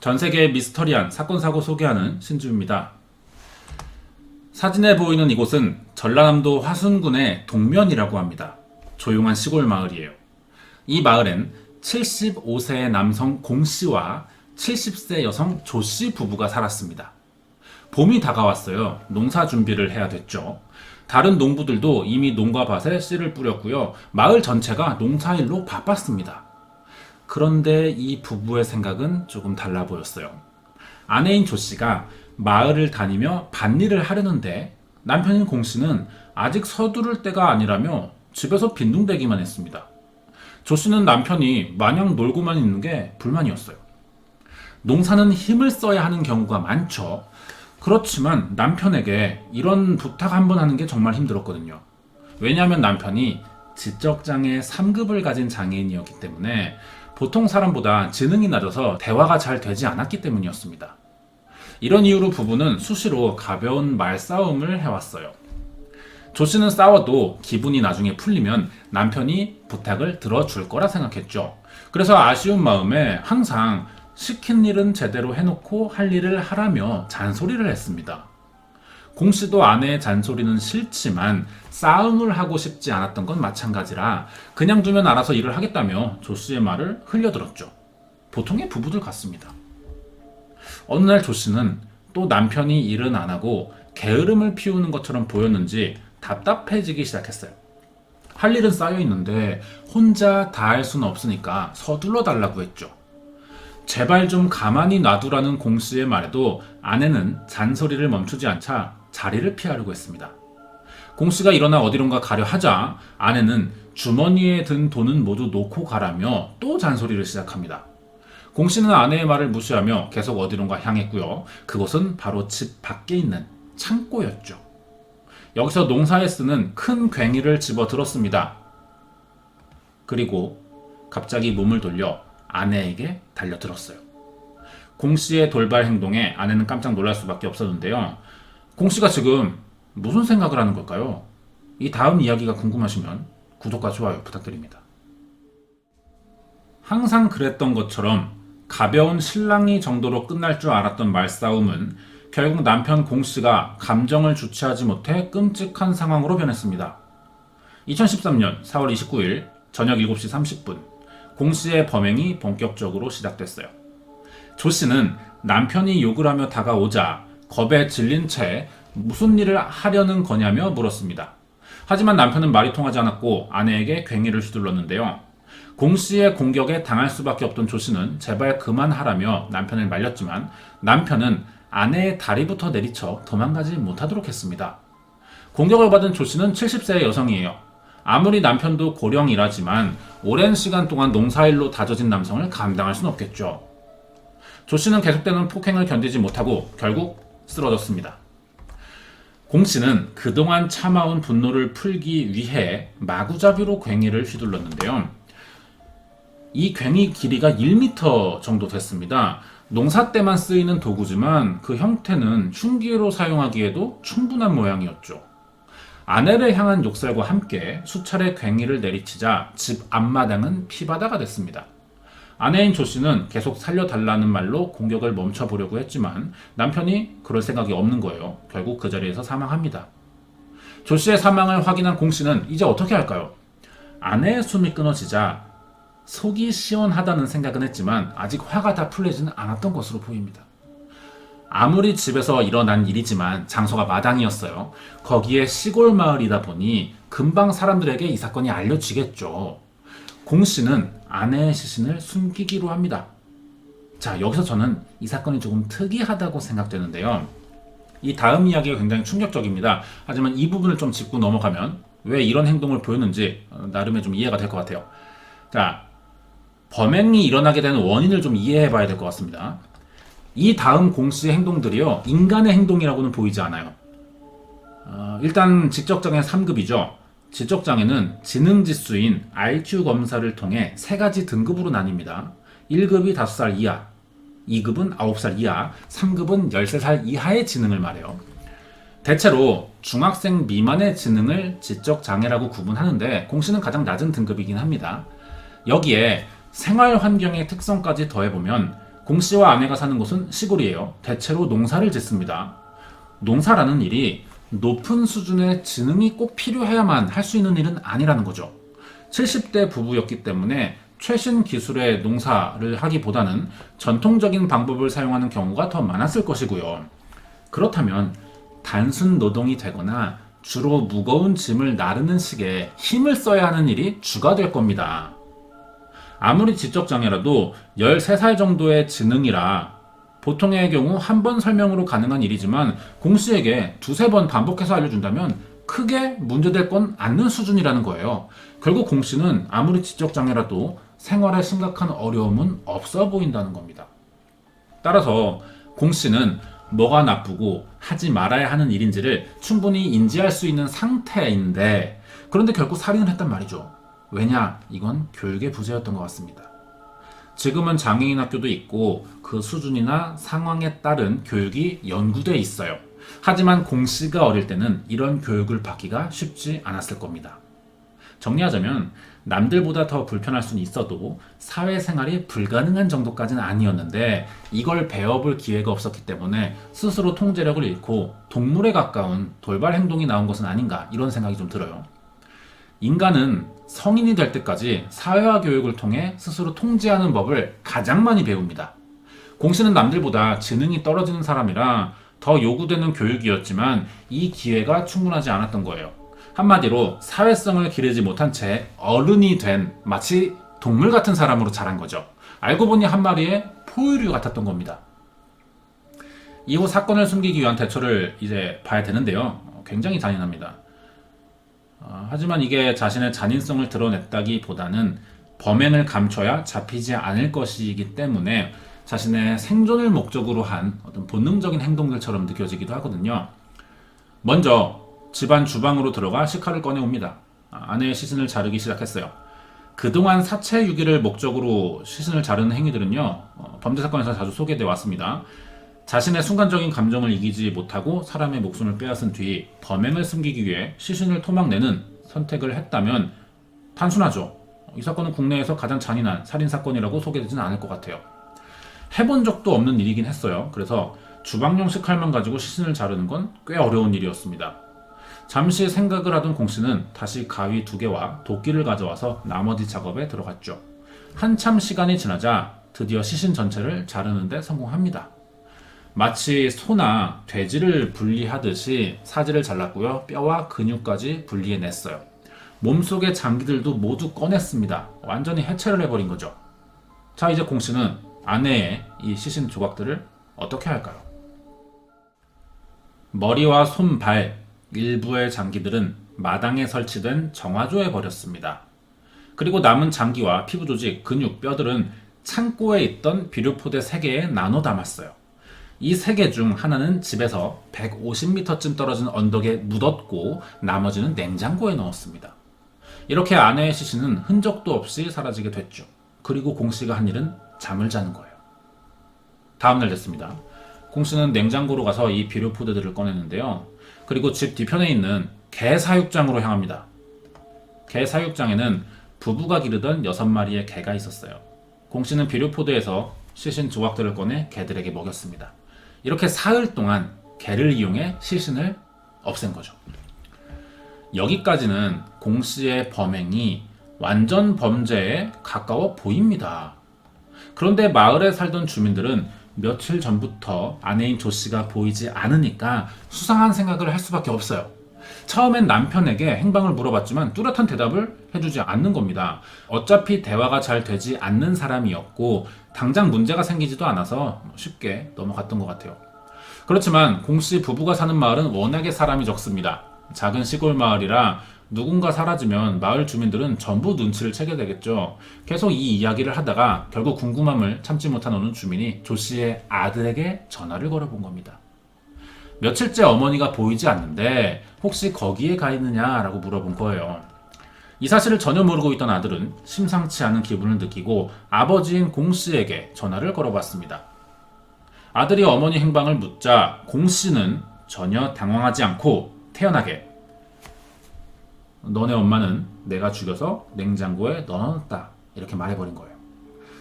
전 세계 미스터리한 사건 사고 소개하는 신주입니다. 사진에 보이는 이곳은 전라남도 화순군의 동면이라고 합니다. 조용한 시골 마을이에요. 이 마을엔 75세 남성 공 씨와 70세 여성 조씨 부부가 살았습니다. 봄이 다가왔어요. 농사 준비를 해야 됐죠. 다른 농부들도 이미 농가 밭에 씨를 뿌렸고요. 마을 전체가 농사일로 바빴습니다. 그런데 이 부부의 생각은 조금 달라 보였어요. 아내인 조 씨가 마을을 다니며 밭일을 하려는데 남편인 공 씨는 아직 서두를 때가 아니라며 집에서 빈둥대기만 했습니다. 조 씨는 남편이 마냥 놀고만 있는 게 불만이었어요. 농사는 힘을 써야 하는 경우가 많죠. 그렇지만 남편에게 이런 부탁 한 번 하는 게 정말 힘들었거든요. 왜냐하면 남편이 지적장애 3급을 가진 장애인이었기 때문에 보통 사람보다 지능이 낮아서 대화가 잘 되지 않았기 때문이었습니다. 이런 이유로 부부는 수시로 가벼운 말싸움을 해왔어요. 조 씨는 싸워도 기분이 나중에 풀리면 남편이 부탁을 들어줄 거라 생각했죠. 그래서 아쉬운 마음에 항상 시킨 일은 제대로 해놓고 할 일을 하라며 잔소리를 했습니다. 공 씨도 아내의 잔소리는 싫지만 싸움을 하고 싶지 않았던 건 마찬가지라 그냥 두면 알아서 일을 하겠다며 조 씨의 말을 흘려들었죠. 보통의 부부들 같습니다. 어느 날 조 씨는 또 남편이 일은 안 하고 게으름을 피우는 것처럼 보였는지 답답해지기 시작했어요. 할 일은 쌓여 있는데 혼자 다 할 수는 없으니까 서둘러 달라고 했죠. 제발 좀 가만히 놔두라는 공 씨의 말에도 아내는 잔소리를 멈추지 않자 자리를 피하려고 했습니다. 공 씨가 일어나 어디론가 가려 하자 아내는 주머니에 든 돈은 모두 놓고 가라며 또 잔소리를 시작합니다. 공 씨는 아내의 말을 무시하며 계속 어디론가 향했고요. 그곳은 바로 집 밖에 있는 창고였죠. 여기서 농사에 쓰는 큰 괭이를 집어 들었습니다. 그리고 갑자기 몸을 돌려 아내에게 달려들었어요. 공 씨의 돌발 행동에 아내는 깜짝 놀랄 수밖에 없었는데요. 공 씨가 지금 무슨 생각을 하는 걸까요? 이 다음 이야기가 궁금하시면 구독과 좋아요 부탁드립니다. 항상 그랬던 것처럼 가벼운 실랑이 정도로 끝날 줄 알았던 말싸움은 결국 남편 공 씨가 감정을 주체하지 못해 끔찍한 상황으로 변했습니다. 2013년 4월 29일 저녁 7시 30분 공 씨의 범행이 본격적으로 시작됐어요. 조 씨는 남편이 욕을 하며 다가오자 겁에 질린 채 무슨 일을 하려는 거냐며 물었습니다. 하지만 남편은 말이 통하지 않았고 아내에게 괭이를 휘둘렀는데요. 공 씨의 공격에 당할 수밖에 없던 조 씨는 제발 그만하라며 남편을 말렸지만 남편은 아내의 다리부터 내리쳐 도망가지 못하도록 했습니다. 공격을 받은 조 씨는 70세의 여성이에요. 아무리 남편도 고령이라지만 오랜 시간 동안 농사일로 다져진 남성을 감당할 수는 없겠죠. 조 씨는 계속되는 폭행을 견디지 못하고 결국 쓰러졌습니다. 공 씨는 그동안 참아온 분노를 풀기 위해 마구잡이로 괭이를 휘둘렀는데요. 이 괭이 길이가 1m 정도 됐습니다. 농사 때만 쓰이는 도구지만 그 형태는 흉기로 사용하기에도 충분한 모양이었죠. 아내를 향한 욕설과 함께 수차례 괭이를 내리치자 집 앞마당은 피바다가 됐습니다. 아내인 조 씨는 계속 살려달라는 말로 공격을 멈춰보려고 했지만 남편이 그럴 생각이 없는 거예요. 결국 그 자리에서 사망합니다. 조 씨의 사망을 확인한 공 씨는 이제 어떻게 할까요? 아내의 숨이 끊어지자 속이 시원하다는 생각은 했지만 아직 화가 다 풀리지는 않았던 것으로 보입니다. 아무리 집에서 일어난 일이지만 장소가 마당이었어요. 거기에 시골 마을이다 보니 금방 사람들에게 이 사건이 알려지겠죠. 공 씨는 아내의 시신을 숨기기로 합니다. 자, 여기서 저는 이 사건이 조금 특이하다고 생각되는데요. 이 다음 이야기가 굉장히 충격적입니다. 하지만 이 부분을 좀 짚고 넘어가면 왜 이런 행동을 보였는지 어, 나름의 좀 이해가 될 것 같아요. 자, 범행이 일어나게 되는 원인을 좀 이해해 봐야 될 것 같습니다. 이 다음 공 씨의 행동들이요, 인간의 행동이라고는 보이지 않아요. 어, 일단 직접장애 3급이죠. 지적장애는 지능지수인 IQ 검사를 통해 세 가지 등급으로 나뉩니다. 1급이 5살 이하, 2급은 9살 이하, 3급은 13살 이하의 지능을 말해요. 대체로 중학생 미만의 지능을 지적장애라고 구분하는데 공시는 가장 낮은 등급이긴 합니다. 여기에 생활 환경의 특성까지 더해보면 공 씨와 아내가 사는 곳은 시골이에요. 대체로 농사를 짓습니다. 농사라는 일이 높은 수준의 지능이 꼭 필요해야만 할 수 있는 일은 아니라는 거죠. 70대 부부였기 때문에 최신 기술의 농사를 하기보다는 전통적인 방법을 사용하는 경우가 더 많았을 것이고요. 그렇다면 단순 노동이 되거나 주로 무거운 짐을 나르는 식에 힘을 써야 하는 일이 주가 될 겁니다. 아무리 지적장애라도 13살 정도의 지능이라 보통의 경우 한 번 설명으로 가능한 일이지만 공 씨에게 두세 번 반복해서 알려준다면 크게 문제될 건 않는 수준이라는 거예요. 결국 공 씨는 아무리 지적장애라도 생활에 심각한 어려움은 없어 보인다는 겁니다. 따라서 공 씨는 뭐가 나쁘고 하지 말아야 하는 일인지를 충분히 인지할 수 있는 상태인데 그런데 결국 살인을 했단 말이죠. 왜냐? 이건 교육의 부재였던 것 같습니다. 지금은 장애인 학교도 있고 그 수준이나 상황에 따른 교육이 연구돼 있어요. 하지만 공 씨가 어릴 때는 이런 교육을 받기가 쉽지 않았을 겁니다. 정리하자면 남들보다 더 불편할 수는 있어도 사회생활이 불가능한 정도까지는 아니었는데 이걸 배워볼 기회가 없었기 때문에 스스로 통제력을 잃고 동물에 가까운 돌발 행동이 나온 것은 아닌가 이런 생각이 좀 들어요. 인간은 성인이 될 때까지 사회화 교육을 통해 스스로 통제하는 법을 가장 많이 배웁니다. 공 씨는 남들보다 지능이 떨어지는 사람이라 더 요구되는 교육이었지만 이 기회가 충분하지 않았던 거예요. 한마디로 사회성을 기르지 못한 채 어른이 된 마치 동물 같은 사람으로 자란 거죠. 알고 보니 한 마리의 포유류 같았던 겁니다. 이후 사건을 숨기기 위한 대처를 이제 봐야 되는데요. 어, 굉장히 잔인합니다. 어, 하지만 이게 자신의 잔인성을 드러냈다기보다는 범행을 감춰야 잡히지 않을 것이기 때문에 자신의 생존을 목적으로 한 어떤 본능적인 행동들처럼 느껴지기도 하거든요. 먼저 집안 주방으로 들어가 식칼을 꺼내옵니다. 아, 아내의 시신을 자르기 시작했어요. 그동안 사체 유기를 목적으로 시신을 자르는 행위들은요, 어, 범죄 사건에서 자주 소개돼 왔습니다. 자신의 순간적인 감정을 이기지 못하고 사람의 목숨을 빼앗은 뒤 범행을 숨기기 위해 시신을 토막내는 선택을 했다면 단순하죠. 이 사건은 국내에서 가장 잔인한 살인 사건이라고 소개되지는 않을 것 같아요. 해본 적도 없는 일이긴 했어요. 그래서 주방용 식 칼만 가지고 시신을 자르는 건 꽤 어려운 일이었습니다. 잠시 생각을 하던 공 씨는 다시 가위 두 개와 도끼를 가져와서 나머지 작업에 들어갔죠. 한참 시간이 지나자 드디어 시신 전체를 자르는데 성공합니다. 마치 소나 돼지를 분리하듯이 사지를 잘랐고요. 뼈와 근육까지 분리해냈어요. 몸속의 장기들도 모두 꺼냈습니다. 완전히 해체를 해버린 거죠. 자, 이제 공 씨는 아내의 이 시신 조각들을 어떻게 할까요? 머리와 손, 발, 일부의 장기들은 마당에 설치된 정화조에 버렸습니다. 그리고 남은 장기와 피부 조직, 근육, 뼈들은 창고에 있던 비료포대 3개에 나눠 담았어요. 이 세 개 중 하나는 집에서 150m쯤 떨어진 언덕에 묻었고 나머지는 냉장고에 넣었습니다. 이렇게 아내의 시신은 흔적도 없이 사라지게 됐죠. 그리고 공 씨가 한 일은 잠을 자는 거예요. 다음날 됐습니다. 공 씨는 냉장고로 가서 이 비료 포대들을 꺼내는데요. 그리고 집 뒤편에 있는 개 사육장으로 향합니다. 개 사육장에는 부부가 기르던 여섯 마리의 개가 있었어요. 공 씨는 비료 포대에서 시신 조각들을 꺼내 개들에게 먹였습니다. 이렇게 사흘 동안 개를 이용해 시신을 없앤 거죠. 여기까지는 공 씨의 범행이 완전 범죄에 가까워 보입니다. 그런데 마을에 살던 주민들은 며칠 전부터 아내인 조 씨가 보이지 않으니까 수상한 생각을 할 수밖에 없어요. 처음엔 남편에게 행방을 물어봤지만 뚜렷한 대답을 해주지 않는 겁니다. 어차피 대화가 잘 되지 않는 사람이었고 당장 문제가 생기지도 않아서 쉽게 넘어갔던 것 같아요. 그렇지만 공씨 부부가 사는 마을은 워낙에 사람이 적습니다. 작은 시골 마을이라 누군가 사라지면 마을 주민들은 전부 눈치를 채게 되겠죠. 계속 이 이야기를 하다가 결국 궁금함을 참지 못한 어느 주민이 조 씨의 아들에게 전화를 걸어본 겁니다. 며칠째 어머니가 보이지 않는데 혹시 거기에 가 있느냐라고 물어본 거예요. 이 사실을 전혀 모르고 있던 아들은 심상치 않은 기분을 느끼고 아버지인 공 씨에게 전화를 걸어봤습니다. 아들이 어머니 행방을 묻자 공 씨는 전혀 당황하지 않고 태연하게 너네 엄마는 내가 죽여서 냉장고에 넣어놨다 이렇게 말해버린 거예요.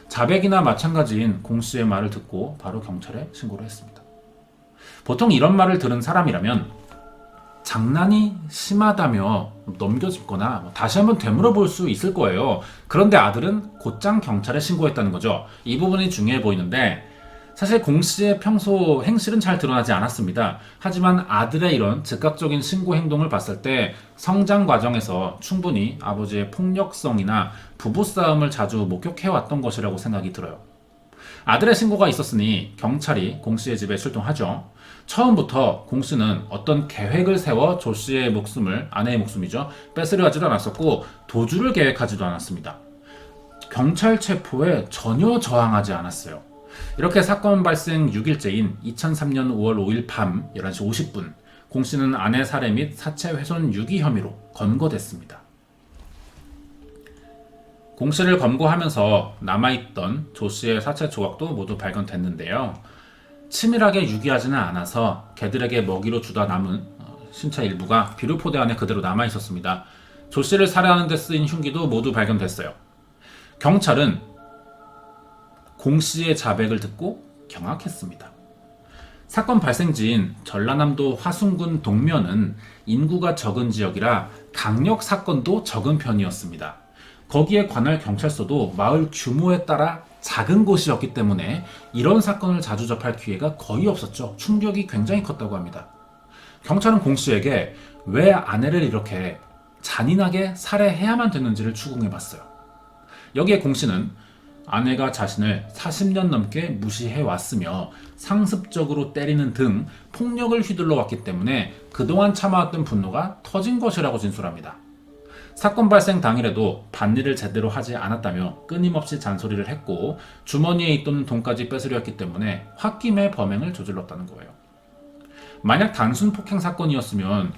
자백이나 마찬가지인 공 씨의 말을 듣고 바로 경찰에 신고를 했습니다. 보통 이런 말을 들은 사람이라면 장난이 심하다며 넘겨짚거나 뭐 다시 한번 되물어볼 수 있을 거예요. 그런데 아들은 곧장 경찰에 신고했다는 거죠. 이 부분이 중요해 보이는데 사실 공 씨의 평소 행실은 잘 드러나지 않았습니다. 하지만 아들의 이런 즉각적인 신고 행동을 봤을 때 성장 과정에서 충분히 아버지의 폭력성이나 부부싸움을 자주 목격해왔던 것이라고 생각이 들어요. 아들의 신고가 있었으니 경찰이 공 씨의 집에 출동하죠. 처음부터 공 씨는 어떤 계획을 세워 조 씨의 목숨을 아내의 목숨이죠 뺏으려 하지도 않았었고 도주를 계획하지도 않았습니다. 경찰 체포에 전혀 저항하지 않았어요. 이렇게 사건 발생 6일째인 2003년 5월 5일 밤 11시 50분 공 씨는 아내 살해 및 사체 훼손 유기 혐의로 검거됐습니다. 공 씨를 검거하면서 남아있던 조 씨의 사체 조각도 모두 발견됐는데요. 치밀하게 유기하지는 않아서 개들에게 먹이로 주다 남은 어, 신체 일부가 비료포대 안에 그대로 남아 있었습니다. 조 씨를 살해하는 데 쓰인 흉기도 모두 발견됐어요. 경찰은 공 씨의 자백을 듣고 경악했습니다. 사건 발생지인 전라남도 화순군 동면은 인구가 적은 지역이라 강력 사건도 적은 편이었습니다. 거기에 관할 경찰서도 마을 규모에 따라 작은 곳이었기 때문에 이런 사건을 자주 접할 기회가 거의 없었죠. 충격이 굉장히 컸다고 합니다. 경찰은 공 씨에게 왜 아내를 이렇게 잔인하게 살해해야만 되는지를 추궁해 봤어요. 여기에 공 씨는 아내가 자신을 40년 넘게 무시해 왔으며 상습적으로 때리는 등 폭력을 휘둘러 왔기 때문에 그동안 참아왔던 분노가 터진 것이라고 진술합니다. 사건 발생 당일에도 밭일을 제대로 하지 않았다며 끊임없이 잔소리를 했고 주머니에 있던 돈까지 뺏으려 했기 때문에 홧김에 범행을 저질렀다는 거예요. 만약 단순 폭행 사건이었으면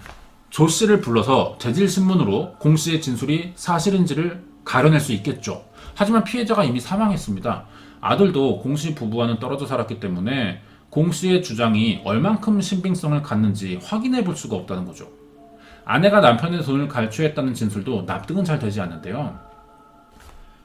조 씨를 불러서 재질 신문으로 공 씨의 진술이 사실인지를 가려낼 수 있겠죠. 하지만 피해자가 이미 사망했습니다. 아들도 공 씨 부부와는 떨어져 살았기 때문에 공 씨의 주장이 얼만큼 신빙성을 갖는지 확인해 볼 수가 없다는 거죠. 아내가 남편의 돈을 갈취했다는 진술도 납득은 잘 되지 않는데요.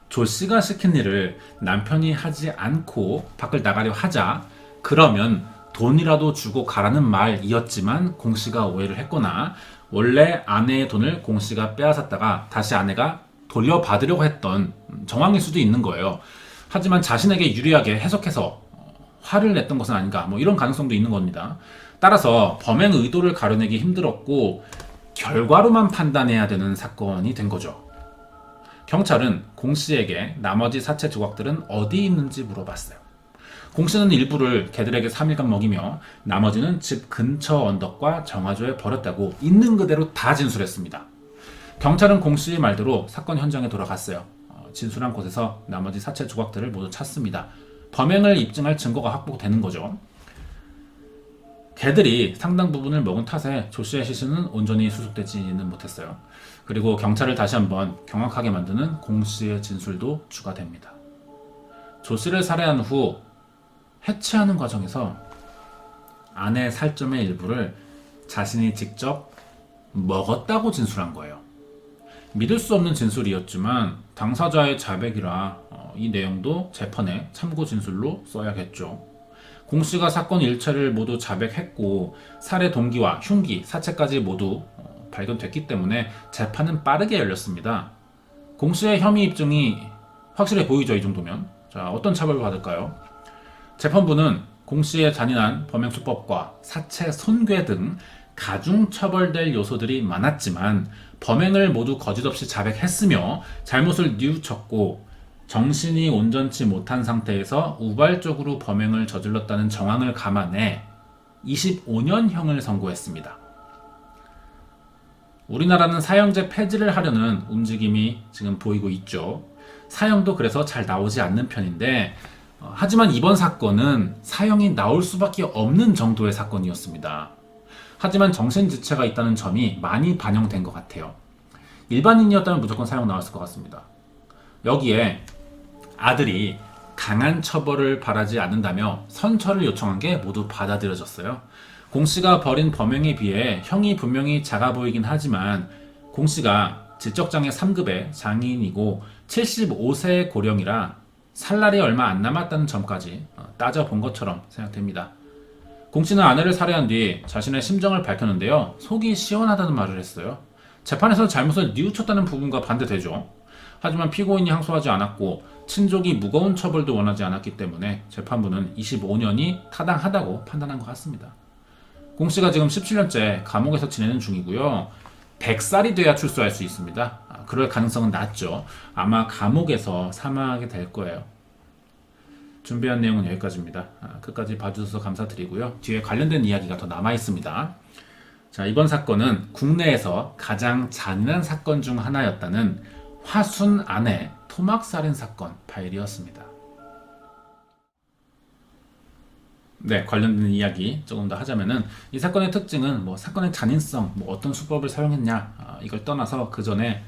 조 씨가 시킨 일을 남편이 하지 않고 밖을 나가려 하자 그러면 돈이라도 주고 가라는 말이었지만 공 씨가 오해를 했거나 원래 아내의 돈을 공 씨가 빼앗았다가 다시 아내가 돌려받으려고 했던 정황일 수도 있는 거예요. 하지만 자신에게 유리하게 해석해서 화를 냈던 것은 아닌가 뭐 이런 가능성도 있는 겁니다. 따라서 범행 의도를 가려내기 힘들었고 결과로만 판단해야 되는 사건이 된 거죠. 경찰은 공 씨에게 나머지 사체 조각들은 어디 있는지 물어봤어요. 공 씨는 일부를 개들에게 3일간 먹이며 나머지는 집 근처 언덕과 정화조에 버렸다고 있는 그대로 다 진술했습니다. 경찰은 공 씨의 말대로 사건 현장에 돌아갔어요. 어, 진술한 곳에서 나머지 사체 조각들을 모두 찾습니다. 범행을 입증할 증거가 확보되는 거죠. 개들이 상당 부분을 먹은 탓에 조 씨의 시신은 온전히 수습되지는 못했어요. 그리고 경찰을 다시 한번 경악하게 만드는 공 씨의 진술도 추가됩니다. 조 씨를 살해한 후 해체하는 과정에서 아내 살점의 일부를 자신이 직접 먹었다고 진술한 거예요. 믿을 수 없는 진술이었지만 당사자의 자백이라 어, 이 내용도 재판에 참고 진술로 써야겠죠. 공 씨가 사건 일체를 모두 자백했고 살해 동기와 흉기, 사체까지 모두 어, 발견됐기 때문에 재판은 빠르게 열렸습니다. 공 씨의 혐의 입증이 확실해 보이죠 이 정도면. 자 어떤 처벌을 받을까요? 재판부는 공 씨의 잔인한 범행 수법과 사체 손괴 등 가중 처벌될 요소들이 많았지만 범행을 모두 거짓 없이 자백했으며 잘못을 뉘우쳤고 정신이 온전치 못한 상태에서 우발적으로 범행을 저질렀다는 정황을 감안해 25년형을 선고했습니다. 우리나라는 사형제 폐지를 하려는 움직임이 지금 보이고 있죠. 사형도 그래서 잘 나오지 않는 편인데, 어, 하지만 이번 사건은 사형이 나올 수밖에 없는 정도의 사건이었습니다. 하지만 정신지체가 있다는 점이 많이 반영된 것 같아요. 일반인이었다면 무조건 사형 나왔을 것 같습니다. 여기에 아들이 강한 처벌을 바라지 않는다며 선처를 요청한 게 모두 받아들여졌어요. 공 씨가 벌인 범행에 비해 형이 분명히 작아 보이긴 하지만 공 씨가 지적장애 3급의 장애인이고 75세 고령이라 살 날이 얼마 안 남았다는 점까지 어, 따져본 것처럼 생각됩니다. 공 씨는 아내를 살해한 뒤 자신의 심정을 밝혔는데요. 속이 시원하다는 말을 했어요. 재판에서 잘못을 뉘우쳤다는 부분과 반대되죠. 하지만 피고인이 항소하지 않았고 친족이 무거운 처벌도 원하지 않았기 때문에 재판부는 25년이 타당하다고 판단한 것 같습니다. 공 씨가 지금 17년째 감옥에서 지내는 중이고요. 100살이 돼야 출소할 수 있습니다. 아, 그럴 가능성은 낮죠. 아마 감옥에서 사망하게 될 거예요. 준비한 내용은 여기까지입니다. 아, 끝까지 봐주셔서 감사드리고요. 뒤에 관련된 이야기가 더 남아 있습니다. 자, 이번 사건은 국내에서 가장 잔인한 사건 중 하나였다는 화순 아내 토막 살인 사건 파일이었습니다. 네, 관련된 이야기 조금 더 하자면은 이 사건의 특징은 뭐 사건의 잔인성, 뭐 어떤 수법을 사용했냐 아, 이걸 떠나서 그 전에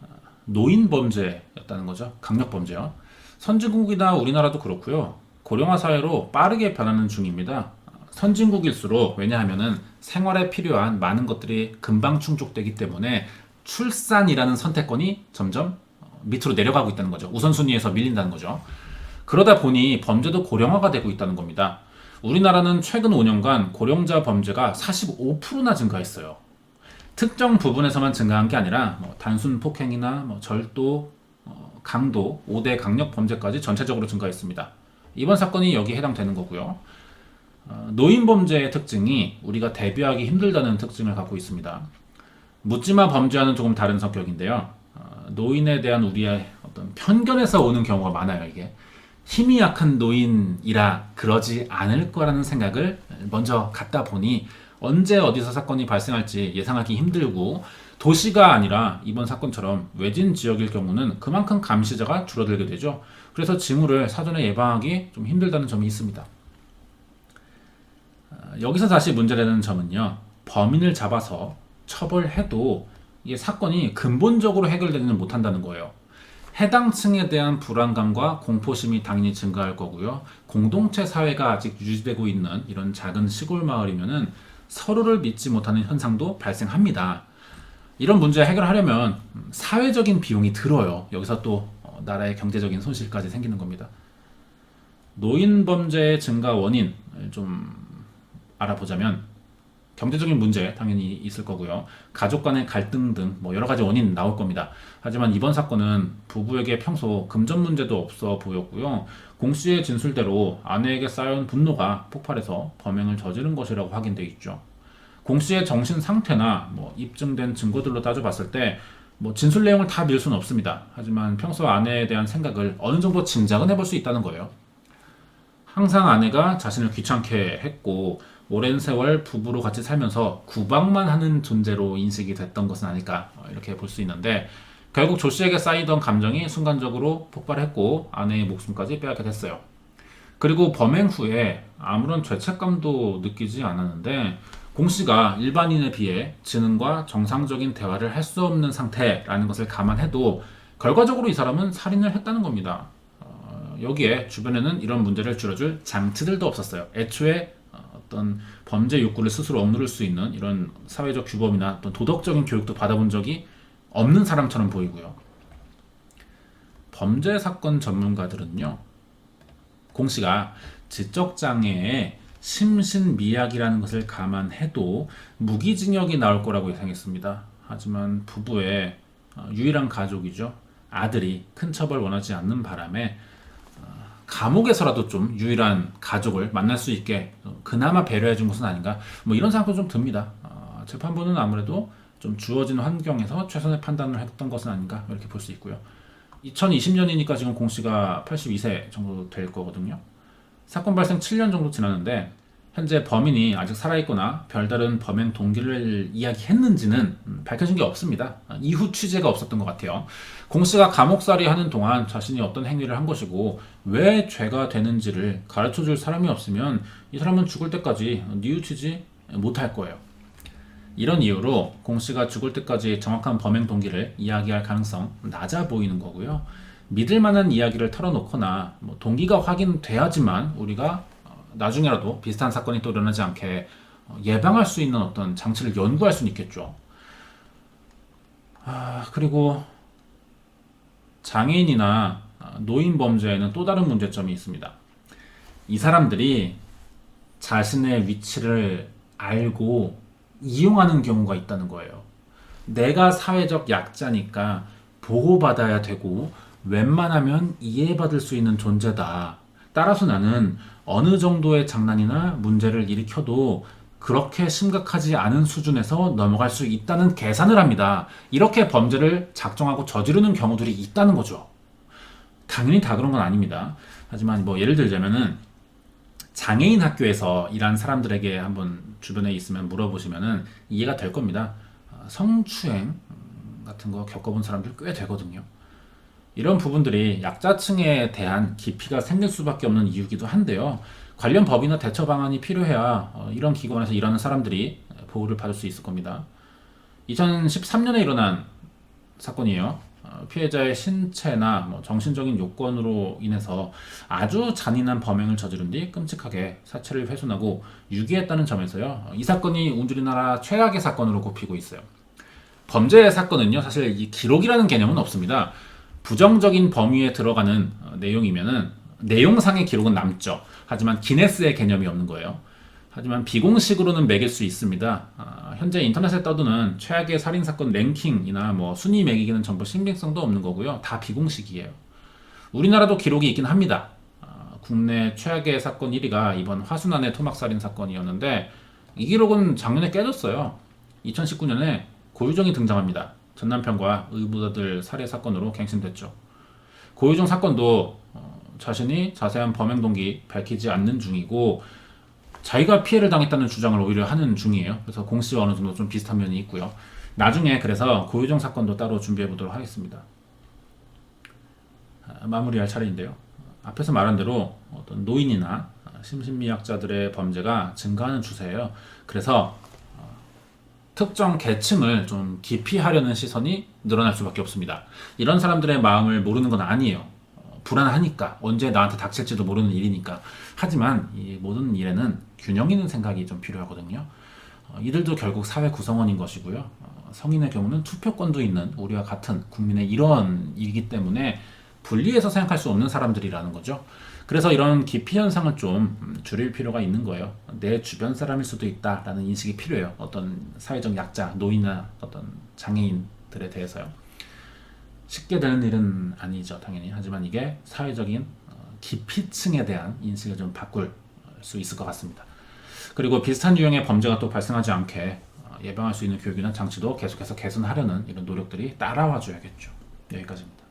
아, 노인 범죄였다는 거죠. 강력 범죄요. 선진국이나 우리나라도 그렇고요. 고령화 사회로 빠르게 변하는 중입니다. 선진국일수록 왜냐하면은 생활에 필요한 많은 것들이 금방 충족되기 때문에 출산이라는 선택권이 점점 어, 밑으로 내려가고 있다는 거죠. 우선순위에서 밀린다는 거죠. 그러다 보니 범죄도 고령화가 되고 있다는 겁니다. 우리나라는 최근 5년간 고령자 범죄가 45%나 증가했어요. 특정 부분에서만 증가한 게 아니라 뭐 단순 폭행이나 뭐 절도, 어, 강도, 5대 강력 범죄까지 전체적으로 증가했습니다. 이번 사건이 여기에 해당되는 거고요. 어, 노인 범죄의 특징이 우리가 대비하기 힘들다는 특징을 갖고 있습니다. 묻지마 범죄와는 조금 다른 성격인데요. 어, 노인에 대한 우리의 어떤 편견에서 오는 경우가 많아요. 이게 힘이 약한 노인이라 그러지 않을 거라는 생각을 먼저 갖다 보니 언제 어디서 사건이 발생할지 예상하기 힘들고 도시가 아니라 이번 사건처럼 외진 지역일 경우는 그만큼 감시자가 줄어들게 되죠. 그래서 징후를 사전에 예방하기 좀 힘들다는 점이 있습니다. 어, 여기서 다시 문제되는 점은요. 범인을 잡아서 처벌해도 이게 사건이 근본적으로 해결되지는 못한다는 거예요. 해당 층에 대한 불안감과 공포심이 당연히 증가할 거고요. 공동체 사회가 아직 유지되고 있는 이런 작은 시골 마을이면은 서로를 믿지 못하는 현상도 발생합니다. 이런 문제 해결하려면 사회적인 비용이 들어요. 여기서 또 어, 나라의 경제적인 손실까지 생기는 겁니다. 노인 범죄의 증가 원인을 좀 알아보자면 경제적인 문제 당연히 있을 거고요. 가족 간의 갈등 등 뭐 여러 가지 원인 나올 겁니다. 하지만 이번 사건은 부부에게 평소 금전 문제도 없어 보였고요. 공 씨의 진술대로 아내에게 쌓여온 분노가 폭발해서 범행을 저지른 것이라고 확인돼 있죠. 공 씨의 정신 상태나 뭐 입증된 증거들로 따져봤을 때 뭐 진술 내용을 다 밀 수는 없습니다. 하지만 평소 아내에 대한 생각을 어느 정도 짐작은 해볼 수 있다는 거예요. 항상 아내가 자신을 귀찮게 했고 오랜 세월 부부로 같이 살면서 구박만 하는 존재로 인식이 됐던 것은 아닐까 어, 이렇게 볼 수 있는데 결국 조 씨에게 쌓이던 감정이 순간적으로 폭발했고 아내의 목숨까지 빼앗게 됐어요. 그리고 범행 후에 아무런 죄책감도 느끼지 않았는데 공 씨가 일반인에 비해 지능과 정상적인 대화를 할 수 없는 상태라는 것을 감안해도 결과적으로 이 사람은 살인을 했다는 겁니다. 어, 여기에 주변에는 이런 문제를 줄여줄 장치들도 없었어요. 애초에 어, 어떤 범죄 욕구를 스스로 억누를 수 있는 이런 사회적 규범이나 어떤 도덕적인 교육도 받아본 적이 없는 사람처럼 보이고요. 범죄 사건 전문가들은요, 공 씨가 지적 장애의 심신미약이라는 것을 감안해도 무기징역이 나올 거라고 예상했습니다. 하지만 부부의 어, 유일한 가족이죠. 아들이 큰 처벌 원하지 않는 바람에 어, 감옥에서라도 좀 유일한 가족을 만날 수 있게 어, 그나마 배려해 준 것은 아닌가 뭐 이런 생각도 좀 듭니다. 어, 재판부는 아무래도 좀 주어진 환경에서 최선의 판단을 했던 것은 아닌가 이렇게 볼 수 있고요. 2020년이니까 지금 공 씨가 82세 정도 될 거거든요. 사건 발생 7년 정도 지났는데 현재 범인이 아직 살아있거나 별다른 범행 동기를 이야기했는지는 음, 밝혀진 게 없습니다. 아, 이후 취재가 없었던 것 같아요. 공 씨가 감옥살이 하는 동안 자신이 어떤 행위를 한 것이고 왜 죄가 되는지를 가르쳐 줄 사람이 없으면 이 사람은 죽을 때까지 뉘우치지 못할 거예요. 이런 이유로 공 씨가 죽을 때까지 정확한 범행 동기를 이야기할 가능성 낮아 보이는 거고요. 믿을 만한 이야기를 털어놓거나 뭐 동기가 확인돼야지만 우리가 어, 나중에라도 비슷한 사건이 또 일어나지 않게 어, 예방할 수 있는 어떤 장치를 연구할 수는 있겠죠. 아, 그리고 장애인이나 아, 노인 범죄에는 또 다른 문제점이 있습니다. 이 사람들이 자신의 위치를 알고 이용하는 경우가 있다는 거예요. 내가 사회적 약자니까 보호받아야 되고 웬만하면 이해받을 수 있는 존재다. 따라서 나는 어느 정도의 장난이나 문제를 일으켜도 그렇게 심각하지 않은 수준에서 넘어갈 수 있다는 계산을 합니다. 이렇게 범죄를 작정하고 저지르는 경우들이 있다는 거죠. 당연히 다 그런 건 아닙니다. 하지만 뭐 예를 들자면은 장애인 학교에서 일하는 사람들에게 한번 주변에 있으면 물어보시면은 이해가 될 겁니다. 어, 성추행 음, 같은 거 겪어본 사람들 꽤 되거든요. 이런 부분들이 약자층에 대한 깊이가 생길 수밖에 없는 이유기도 한데요. 관련 법이나 대처 방안이 필요해야 어, 이런 기관에서 일하는 사람들이 보호를 받을 수 있을 겁니다. 2013년에 일어난 사건이에요. 어, 피해자의 신체나 뭐 정신적인 요건으로 인해서 아주 잔인한 범행을 저지른 뒤 끔찍하게 사체를 훼손하고 유기했다는 점에서요. 어, 이 사건이 우리나라 최악의 사건으로 꼽히고 있어요. 범죄 사건은요, 사실 이 기록이라는 개념은 없습니다. 부정적인 범위에 들어가는 어, 내용이면은 내용상의 기록은 남죠. 하지만 기네스의 개념이 없는 거예요. 하지만 비공식으로는 매길 수 있습니다. 아, 현재 인터넷에 떠도는 최악의 살인 사건 랭킹이나 뭐 순위 매기기는 전부 신빙성도 없는 거고요. 다 비공식이에요. 우리나라도 기록이 있긴 합니다. 아, 국내 최악의 사건 1위가 이번 화순안의 토막 살인 사건이었는데 이 기록은 작년에 깨졌어요. 2019년에 고유정이 등장합니다. 전 남편과 의붓아들 살해 사건으로 갱신됐죠. 고유정 사건도 어, 자신이 자세한 범행 동기 밝히지 않는 중이고 자기가 피해를 당했다는 주장을 오히려 하는 중이에요. 그래서 공 씨와 어느 정도 좀 비슷한 면이 있고요. 나중에 그래서 고유정 사건도 따로 준비해 보도록 하겠습니다. 아, 마무리할 차례인데요. 앞에서 말한 대로 어떤 노인이나 심신미약자들의 범죄가 증가하는 추세예요. 그래서 어, 특정 계층을 좀 기피하려는 시선이 늘어날 수밖에 없습니다. 이런 사람들의 마음을 모르는 건 아니에요. 어, 불안하니까 언제 나한테 닥칠지도 모르는 일이니까. 하지만 이 모든 일에는 균형 있는 생각이 좀 필요하거든요. 어, 이들도 결국 사회 구성원인 것이고요. 어, 성인의 경우는 투표권도 있는 우리와 같은 국민의 일원이기 때문에 분리해서 생각할 수 없는 사람들이라는 거죠. 그래서 이런 기피 현상을 좀 음, 줄일 필요가 있는 거예요. 내 주변 사람일 수도 있다라는 인식이 필요해요. 어떤 사회적 약자, 노인이나 어떤 장애인들에 대해서요. 쉽게 되는 일은 아니죠, 당연히. 하지만 이게 사회적인 어, 기피층에 대한 인식을 좀 바꿀 수 있을 것 같습니다. 그리고 비슷한 유형의 범죄가 또 발생하지 않게 어, 예방할 수 있는 교육이나 장치도 계속해서 개선하려는 이런 노력들이 따라와 줘야겠죠. 여기까지입니다.